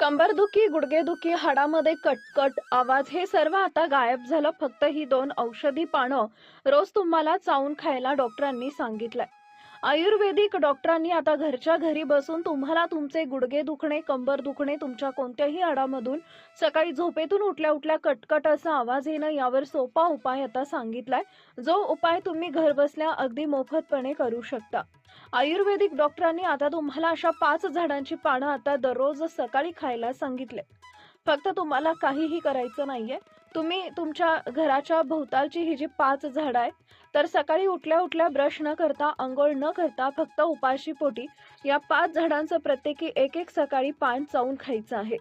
कंबरदुखी गुडघेदुखी हाडामध्ये कटकट आवाज हे सर्व आता गायब झालं. फक्त ही दोन औषधी पानं रोज तुम्हाला चावून खायला डॉक्टरांनी सांगितलंय. आयुर्वेदिक डॉक्टरांनी आता घरच्या घरी बसून तुम्हाला तुमचे गुडघे दुखणे कंबर दुखणे तुमच्या कोणत्याही हाडामधून सकाळी झोपेतून उठल्या उठल्या कटकट असा आवाज येणं यावर सोपा उपाय आता सांगितलाय. जो उपाय तुम्ही घरबसल्या अगदी मोफतपणे करू शकता. आयुर्वेदिक डॉक्टरांनी आता तुम्हाला अशा पाच झाडांची पानं आता दररोज सकाळी खायला सांगितले. फक्त तुम्हाला काहीही करायचं नाहीये. तुम्ही तुमच्या घराच्या भोवतालची ही जी पाच झाडं आहे तर सकाळी उठल्या उठल्या ब्रश न करता आंघोळ न करता फक्त उपाशी पोटी या पाच झाडांचं प्रत्येकी एक एक सकाळी पान चावून खायचं आहे.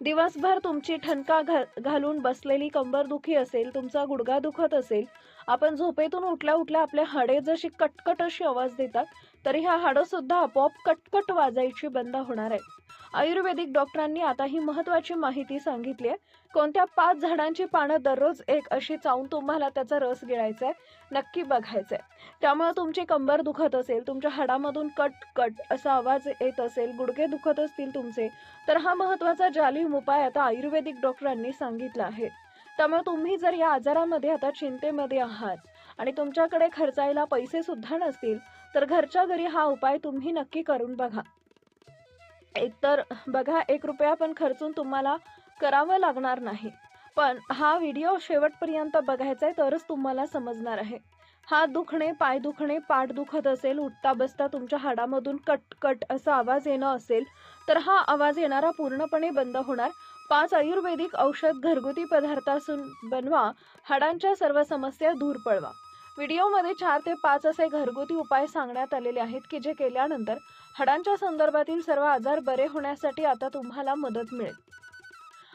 दिवसभर तुमची ठणका घा घालून बसलेली कंबरदुखी असेल तुमचा गुडघा दुखत असेल आपण झोपेतून उठल्या उठल्या आपले हाडे जशी कटकट अशी आवाज देतात तरी ह्या हाडं सुद्धा आपोआप कटकट वाजायची बंद होणार आहे आयुर्वेदिक डॉक्टरांनी आता ही महत्वाची माहिती सांगितली आहे. कोणत्या पाच झाडांची पानं दररोज एक अशी चावून तुम्हाला त्याचा रस गिळायचा आहे नक्की बघायचं आहे. त्यामुळे तुमची कंबर दुखत असेल तुमच्या हाडामधून कट कट असा आवाज येत असेल गुडघे दुखत असतील तुमचे तर हा महत्त्वाचा जालिम उपाय आता आयुर्वेदिक डॉक्टरांनी सांगितला आहे. त्यामुळे तुम्ही जर या आजारामध्ये आता चिंतेमध्ये आहात आणि तुमच्याकडे खर्चायला पैसे सुद्धा नसतील तर घरच्या घरी हा उपाय तुम्ही नक्की करून बघा. एकतर बघा एक रुपया पण खर्चून तुम्हाला करावं लागणार नाही. पण हा व्हिडिओ शेवटपर्यंत बघायचा आहे तरच तुम्हाला समजणार आहे. हात दुखणे पाय दुखणे पाठ दुखत असेल उठता बसता तुमच्या हाडामधून कट कट असा आवाज येणं असेल तर हा आवाज येणारा पूर्णपणे बंद होणार. पाच आयुर्वेदिक औषध घरगुती पदार्थासून बनवा हाडांच्या सर्व समस्या दूर पळवा. व्हिडिओमध्ये चार ते पाच असे घरगुती उपाय सांगण्यात आलेले आहेत की जे केल्यानंतर हाडांच्या संदर्भातील सर्व आजार बरे होण्यासाठी आता तुम्हाला मदत मिळेल.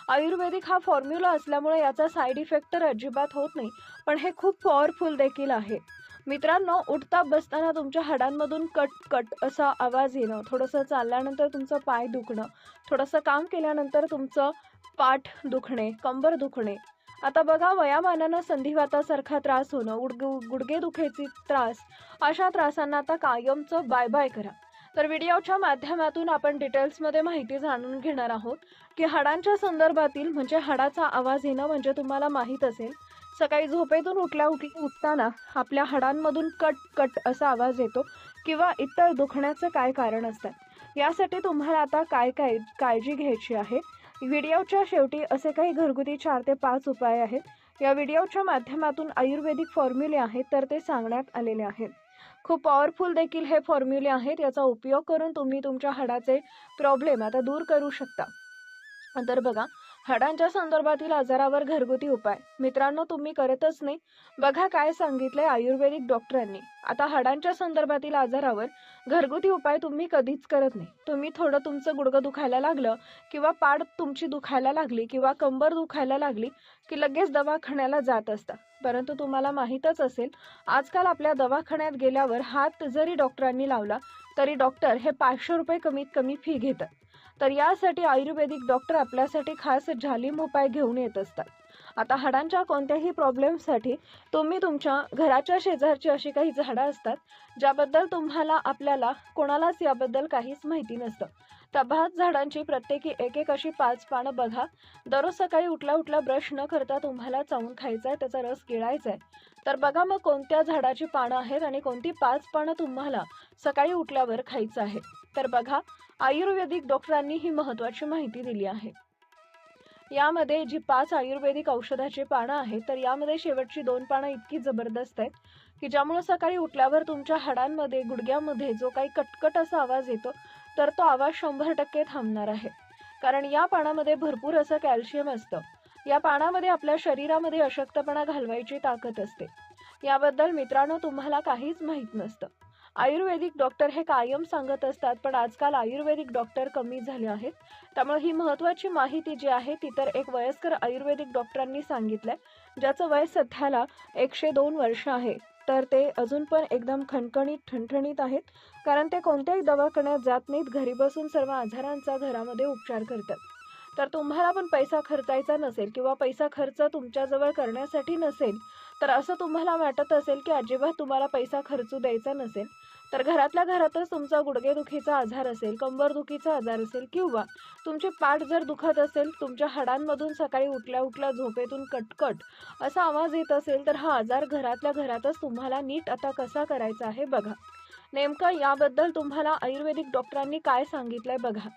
आयुर्वेदिक हा फॉर्म्युला असल्यामुळे याचा साईड इफेक्ट तर अजिबात होत नाही पण हे खूप पॉवरफुल देखील आहे. मित्रांनो उठता बसताना तुमच्या हाडांमधून कट कट असा आवाज येणं थोडंसं चालल्यानंतर तुमचं पाय दुखणं थोडंसं काम केल्यानंतर तुमचं पाठ दुखणे कंबर दुखणे आता बघा वयामानानं संधिवातासारखा त्रास होणं उडग गुडगे दुखेची त्रास अशा त्रासांना आता कायमचं बाय बाय करा. तर व्हिडिओच्या माध्यमातून आपण डिटेल्समध्ये माहिती जाणून घेणार आहोत की हाडांच्या संदर्भातील म्हणजे हाडाचा आवाज येणं म्हणजे तुम्हाला माहीत असेल सकाळी झोपेतून उठल्या उठली उठताना आपल्या हाडांमधून कट कट असा आवाज येतो किंवा इतर दुखण्याचं काय कारण असतं यासाठी तुम्हाला आता काय काय काळजी घ्यायची आहे? व्हिडिओच्या शेवटी असे काही घरगुती चार ते पाच उपाय आहेत. या व्हिडिओच्या माध्यमातून आयुर्वेदिक फॉर्म्युले आहेत तर ते सांगण्यात आलेले आहेत. खूप पॉवरफुल देखील हे फॉर्म्युले आहेत याचा उपयोग करून तुम्ही तुमच्या हाडाचे प्रॉब्लेम आता दूर करू शकता. तर बघा हाडांच्या संदर्भातील आजारावर घरगुती उपाय. मित्रांनो तुम्ही करतच नाही. बघा काय सांगितलंय आयुर्वेदिक डॉक्टरांनी. आता हाडांच्या संदर्भातील आजारावर घरगुती उपाय तुम्ही कधीच करत नाही. तुम्ही थोडं तुमचं गुडघं दुखायला लागलं किंवा पाड तुमची दुखायला लागली किंवा कंबर दुखायला लागली की लगेच दवाखान्याला जात असता. परंतु तुम्हाला माहीतच असेल आजकाल आपल्या दवाखान्यात गेल्यावर हात जरी डॉक्टरांनी लावला तरी डॉक्टर हे पाचशे रुपये कमीत कमी फी घेतात. तर यासाठी आयुर्वेदिक डॉक्टर आपल्यासाठी खास झालीम उपाय घेऊन येत असतात. आता हाडांच्या कोणत्याही प्रॉब्लेमसाठी तुम्ही तुमच्या घराच्या शेजारची अशी काही झाडं असतात ज्याबद्दल तुम्हाला आपल्याला कोणालाच याबद्दल काहीच माहिती नसतं. त्या झाडांची प्रत्येकी एक एक अशी पाच पानं बघा. दररोज सकाळी उठल्या उठल्या ब्रश न करता तुम्हाला चावून खायचा आहे त्याचा रस गिळायचा आहे तर बघा मग कोणत्या झाडाची पानं आहेत आणि कोणती पाच पानं तुम्हाला सकाळी उठल्यावर खायचं आहे. तर बघा आयुर्वेदिक डॉक्टरांनी ही महत्वाची माहिती दिली आहे. यामध्ये जी पाच आयुर्वेदिक औषधाची पानं आहेत तर यामध्ये शेवटची दोन पानं इतकी जबरदस्त आहेत की ज्यामुळे सकाळी उठल्यावर तुमच्या हाडांमध्ये गुडघ्यामध्ये जो काही कटकट असा आवाज येतो तर तो आवाज शंभर टक्के थांबणार आहे. कारण या पानामध्ये भरपूर असं कॅल्शियम असतं. या पानामध्ये आपल्या शरीरामध्ये अशक्तपणा घालवायची ताकद असते. याबद्दल मित्रांनो तुम्हाला काहीच माहीत नसतं. आयुर्वेदिक डॉक्टर हे कायम सांगत असतात पण आजकाल आयुर्वेदिक डॉक्टर कमी झाले आहेत. त्यामुळे ही महत्त्वाची माहिती जी आहे ती तर एक वयस्कर आयुर्वेदिक डॉक्टरांनी सांगितलंय ज्याचं वय सध्याला एकशे दोन वर्ष आहे. तर ते अजून पण एकदम खणखणीत ठणठणीत आहेत कारण ते कोणत्याही दवाखान्यात जात नाहीत घरी बसून सर्व आजारांचा घरामध्ये उपचार करतात. तर तुम्हाला पण पैसा खर्चायचा नसेल किंवा पैसा खर्च तुमच्याजवळ करण्यासाठी नसेल तर असं तुम्हाला वाटत असेल की अजिबात तुम्हाला पैसा खर्चू द्यायचा नसेल तर घरातल्या घरातच तुमचा गुडघेदुखीचा आजार असेल कंबरदुखीचा आजार असेल किंवा तुमचे पाठ जर दुखत असेल तुमच्या हाडांमधून सकाळी उठल्या उठल्या झोपेतून कटकट असा आवाज येत असेल तर हा आजार घरातल्या घरातच तुम्हाला नीट आता कसा करायचा आहे बघा. नेमकं याबद्दल तुम्हाला आयुर्वेदिक डॉक्टरांनी काय सांगितलंय बघा.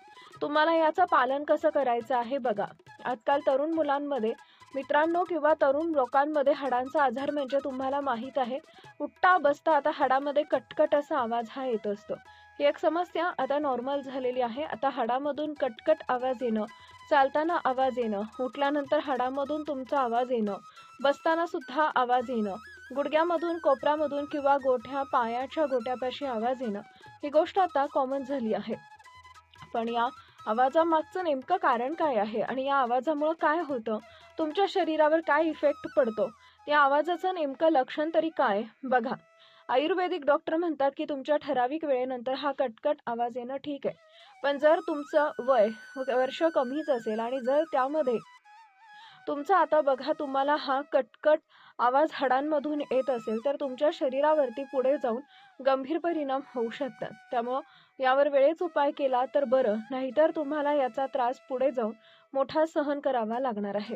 तुम्हाला याचं पालन कसं करायचं आहे बघा. आजकाल तरुण मुलांमध्ये मित्रांनो किंवा तरुण लोकांमध्ये हाडांचा आजार म्हणजे तुम्हाला माहीत आहे. उठता बसता आता हाडामध्ये कटकट असा आवाज हा येत असतो. ही एक समस्या आता नॉर्मल झालेली आहे. आता हाडामधून कटकट आवाज येणं चालताना आवाज येणं उठल्यानंतर हाडामधून तुमचा आवाज येणं बसताना सुद्धा आवाज येणं गुडघ्यामधून कोपरामधून किंवा गोठ्या पायाच्या गोट्यापाशी आवाज येणं ही गोष्ट आता कॉमन झाली आहे. पण या आवाजामागचं नेमकं कारण काय आहे आणि या आवाजामुळं काय होतं? तुमच्या शरीरावर काय इफेक्ट पडतो? त्या आवाजाचं नेमकं लक्षण तरी काय? बघा. आयुर्वेदिक डॉक्टर म्हणतात की तुमच्या ठराविक वेळेनंतर हा कटकट आवाज येणं ठीक आहे. पण जर तुमचं वय वर्ष कमीच असेल आणि जर त्यामध्ये तुमचा आता बघा तुम्हाला हा कटकट आवाज हाडांमधून येत असेल तर तुमच्या शरीरावरती पुढे जाऊन गंभीर परिणाम होऊ शकतात. त्यामुळं यावर वेळेच उपाय केला तर बरं नाहीतर तुम्हाला याचा त्रास पुढे जाऊन मोठा सहन करावा लागणार आहे.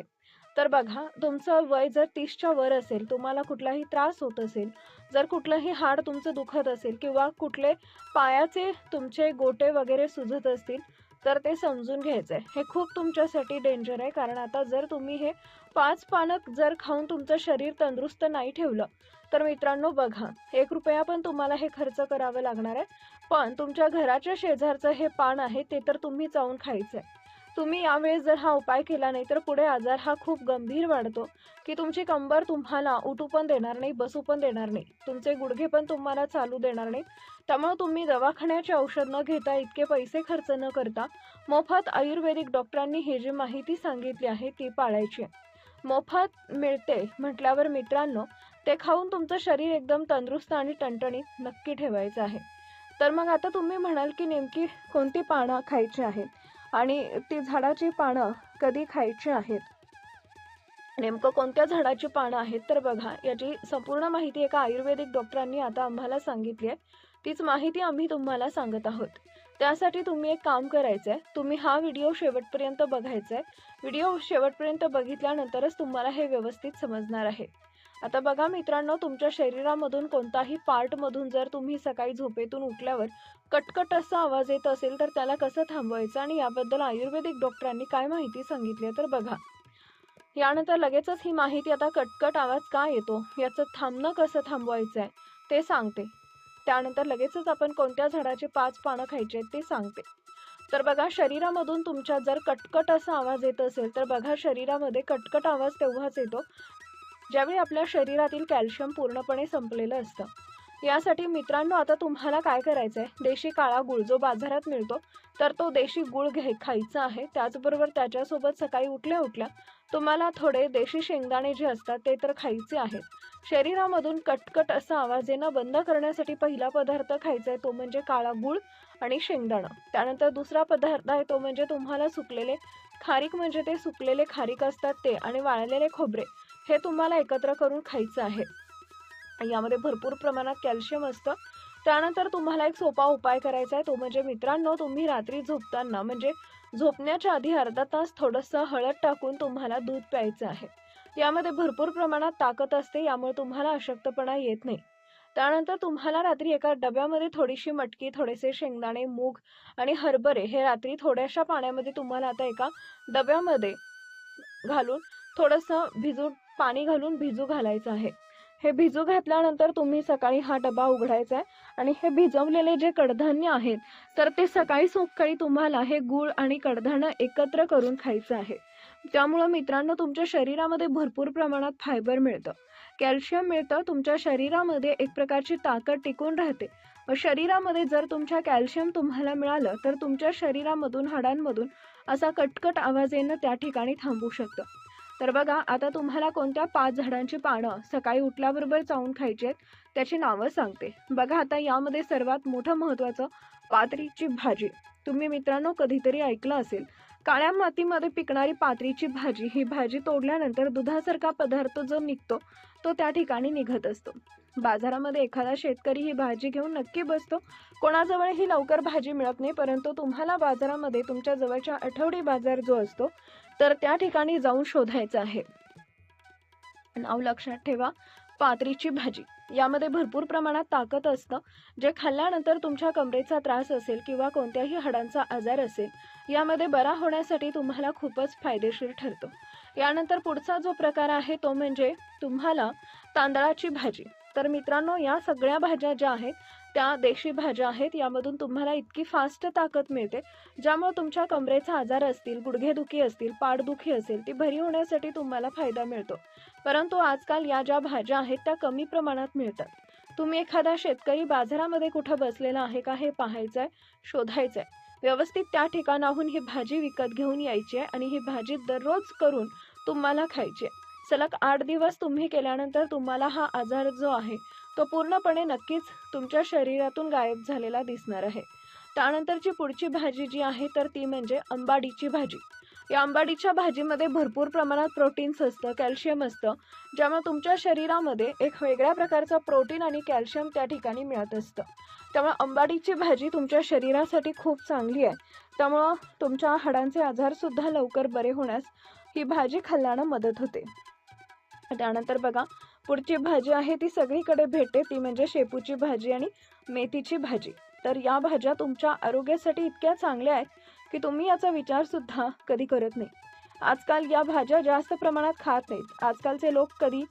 तर बघा तुमचं वय जर तीसच्या वर असेल तुम्हाला कुठलाही त्रास होत असेल जर कुठलंही हाड तुमचं दुखत असेल किंवा कुठले पायाचे तुमचे गोटे वगैरे सुजत असतील तर ते समजून घ्यायचं आहे हे खूप तुमच्यासाठी डेंजर आहे कारण आता जर तुम्ही हे पाच पानक जर खाऊन तुमचं शरीर तंदुरुस्त नाही ठेवलं तर मित्रांनो बघा एक रुपया पण तुम्हाला हे खर्च करावं लागणार आहे. पण तुमच्या घराच्या शेजारचं हे पान आहे ते तर तुम्ही चावून खायचं आहे तुम्ही यावेळेस जर हा उपाय केला नाही तर पुढे आजार हा खूप गंभीर वाढतो. की तुमची कंबर तुम्हाला उठू पण देणार नाही बसू पण देणार नाही. तुमचे गुडघे पण तुम्हाला चालू देणार नाही. त्यामुळे तुम्ही दवाखान्याचे औषध न घेता इतके पैसे खर्च न करता मोफत आयुर्वेदिक डॉक्टरांनी ही जी माहिती सांगितली आहे ती पाळायची आहे. मोफत मिळते म्हटल्यावर मित्रांनो ते खाऊन तुमचं शरीर एकदम तंदुरुस्त आणि टणटणीत नक्की ठेवायचं आहे. तर मग आता तुम्ही म्हणाल की नेमकी कोणती पानं खायची आहेत? आणि ती झाडाची पानं कधी खायची आहेत? नेमकं कोणत्या झाडाची पानं आहेत तर बघा याची संपूर्ण माहिती एका आयुर्वेदिक डॉक्टरांनी आता आम्हाला सांगितली आहे. तीच माहिती आम्ही तुम्हाला सांगत आहोत. त्यासाठी तुम्ही एक काम करायचं आहे तुम्ही हा व्हिडिओ शेवटपर्यंत बघायचा आहे व्हिडिओ शेवटपर्यंत बघितल्यानंतरच तुम्हाला हे व्यवस्थित समजणार आहे. आता बघा मित्रांनो तुमच्या शरीरामधून कोणताही पार्टमधून जर तुम्ही सकाळी झोपेतून उठल्यावर कटकट असा आवाज येत असेल तर त्याला कसं थांबवायचं आणि याबद्दल आयुर्वेदिक डॉक्टरांनी काय माहिती सांगितली तर बघा. यानंतर लगेचच ही माहिती आता कटकट आवाज का येतो? याचं थांबणं कसं थांबवायचं आहे? ते सांगते. त्यानंतर लगेचच आपण कोणत्या झाडाचे पाच पानं खायचे ते सांगते. तर बघा शरीरामधून तुमच्या जर कटकट असा आवाज येत असेल तर बघा शरीरामध्ये कटकट आवाज तेव्हाच येतो ज्यावेळी आपल्या शरीरातील कॅल्शियम पूर्णपणे संपलेलं असतं. यासाठी मित्रांनो आता तुम्हाला काय करायचं आहे देशी काळा गुळ जो बाजारात मिळतो तर तो देशी गुळ घे खायचा आहे. त्याचबरोबर त्याच्यासोबत सकाळी उठल्या उठल्या तुम्हाला थोडे देशी शेंगदाणे जे असतात ते तर खायचे आहेत. शरीरामधून कटकट असा आवाज येणं बंद करण्यासाठी पहिला पदार्थ खायचा आहे तो म्हणजे काळा गुळ आणि शेंगदाणं. त्यानंतर दुसरा पदार्थ आहे तो म्हणजे तुम्हाला सुकलेले खारीक म्हणजे ते सुकलेले खारीक असतात ते आणि वाळलेले खोबरे. हे तुम्हाला एकत्र करून खायचं आहे. यामध्ये भरपूर प्रमाणात कॅल्शियम असतं. त्यानंतर तुम्हाला एक सोपा उपाय करायचा आहे. तो म्हणजे मित्रांनो तुम्ही रात्री झोपताना म्हणजे झोपण्याच्या आधी अर्धा तास थोडंसं हळद टाकून तुम्हाला दूध प्यायचं आहे. यामध्ये भरपूर प्रमाणात ताकद असते यामुळे तुम्हाला अशक्तपणा येत नाही. त्यानंतर तुम्हाला रात्री एका डब्यामध्ये थोडीशी मटकी थोडेसे शेंगदाणे मूग आणि हरभरे हे रात्री थोड्याशा पाण्यामध्ये तुम्हाला आता एका डब्यामध्ये घालून थोडंसं भिजू पाणी घालून भिजू घालायचं आहे. हे भिजू घातल्यानंतर तुम्ही सकाळी हा डबा उघडायचा आहे आणि हे भिजवलेले जे कडधान्य आहेत तर ते सकाळी सकाळी तुम्हाला हे गूळ आणि कडधान्य एकत्र करून खायचं आहे. त्यामुळं मित्रांनो तुमच्या शरीरामध्ये भरपूर प्रमाणात फायबर मिळतं. कॅल्शियम मिळतं तुमच्या शरीरामध्ये एक प्रकारची ताकद टिकून राहते. व शरीरामध्ये जर तुमच्या कॅल्शियम तुम्हाला मिळालं तर तुमच्या शरीरामधून हाडांमधून असा कटकट आवाज येणं त्या ठिकाणी थांबू शकतं. तर बघा आता तुम्हाला कोणत्या पाच झाडांची पानं सकाळी उठल्याबरोबर चावून खायची आहेत त्याची नावं सांगते. बघा आता यामध्ये सर्वात मोठं महत्त्वाचं पात्रीची भाजी. तुम्ही मित्रांनो कधीतरी ऐकलं असेल. काळ्या मातीमध्ये पिकणारी पात्रीची भाजी ही भाजी तोडल्यानंतर दुधासारखा पदार्थ जो निघतो तो त्या ठिकाणी निघत असतो. बाजारामध्ये एखादा शेतकरी ही भाजी घेऊन नक्की बसतो. कोणाजवळ ही लवकर भाजी मिळत नाही परंतु तुम्हाला बाजारामध्ये तुमच्या जवळच्या आठवडी बाजार जो असतो तर त्या ठिकाणी जाऊन शोधायचं आहे. नाव लक्षात ठेवा पात्रीची भाजी. यामध्ये भरपूर प्रमाणात ताकद असतं. जे खाल्ल्यानंतर तुमच्या कमरेचा त्रास असेल किंवा कोणत्याही हाडांचा आजार असेल यामध्ये बरा होण्यासाठी तुम्हाला खूपच फायदेशीर ठरतो. यानंतर पुढचा जो प्रकार आहे तो म्हणजे तुम्हाला तांदळाची भाजी. तर मित्रांनो या सगळ्या भाज्या ज्या आहेत त्या देशी भाज्या आहेत यामधून तुम्हाला इतकी फास्ट ताकद मिळते ज्यामुळे तुमच्या कमरेचा आजार असतील गुडघेदुखी असतील पाठदुखी असेल ती भरी होण्यासाठी तुम्हाला फायदा मिळतो. परंतु आजकाल या ज्या भाज्या आहेत त्या कमी प्रमाणात मिळतात. तुम्ही एखादा शेतकरी बाजारामध्ये कुठं बसलेला आहे का हे पाहायचं आहे शोधायचं आहे व्यवस्थित त्या ठिकाणाहून ही भाजी विकत घेऊन यायची आहे आणि ही भाजी दररोज करून तुम्हाला खायची आहे. सलग आठ दिवस तुम्ही केल्यानंतर तुम्हाला हा आजार जो आहे तो पूर्णपणे नक्कीच तुमच्या शरीरातून गायब झालेला दिसणार आहे. त्यानंतरची पुढची भाजी जी आहे तर ती म्हणजे अंबाडीची भाजी. या अंबाडीच्या भाजीमध्ये भरपूर प्रमाणात प्रोटीन्स असतं कॅल्शियम असतं ज्यामुळे तुमच्या शरीरामध्ये एक वेगळ्या प्रकारचं प्रोटीन आणि कॅल्शियम त्या ठिकाणी मिळत असतं. त्यामुळे अंबाडीची भाजी तुमच्या शरीरासाठी खूप चांगली आहे. त्यामुळं तुमच्या हाडांचे आजारसुद्धा लवकर बरे होण्यास ही भाजी खाल्ल्यानं मदत होते. त्यानंतर बघा पुढची भाजी आहे ती सगळीकडे भेटते. ती म्हणजे शेपूची भाजी आणि मेथीची भाजी. तर या भाज्या तुमच्या आरोग्यासाठी इतक्या चांगल्या आहेत की तुम्ही याचा विचारसुद्धा कधी करत नाही. आजकाल या भाज्या जास्त प्रमाणात खात नाहीत. आजकालचे लोक कधी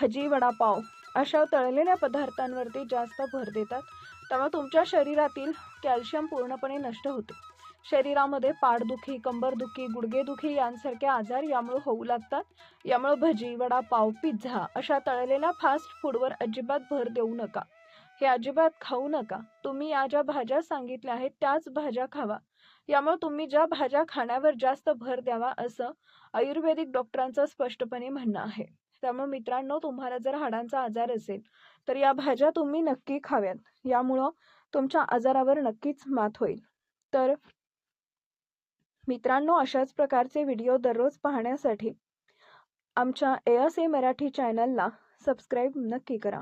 भजी वडापाव अशा तळलेल्या पदार्थांवरती जास्त भर देतात. त्यामुळे तुमच्या शरीरातील कॅल्शियम पूर्णपणे नष्ट होते. शरीरामध्ये पाठदुखी कंबरदुखी गुडघेदुखी यांसारखे आजार यामुळे होऊ लागतात. यामुळे भजी वडापाव पिझ्झा अशा तळलेल्या फास्ट फूडवर अजिबात भर देऊ नका. हे अजिबात खाऊ नका. तुम्ही या ज्या भाज्या सांगितल्या आहेत त्याच भाज्या खावा. यामुळे तुम्ही ज्या भाज्या खाण्यावर जास्त भर द्यावा असं आयुर्वेदिक डॉक्टरांचं स्पष्टपणे म्हणणं आहे. त्यामुळे मित्रांनो तुम्हाला जर हाडांचा आजार असेल तर या भाज्या तुम्ही नक्की खाव्यात. यामुळं तुमच्या आजारावर नक्कीच मात होईल. तर मित्रांनो अशाच प्रकारचे व्हिडिओ दररोज पाहण्यासाठी आमच्या ए एस ए मराठी चॅनलला सबस्क्राईब नक्की करा.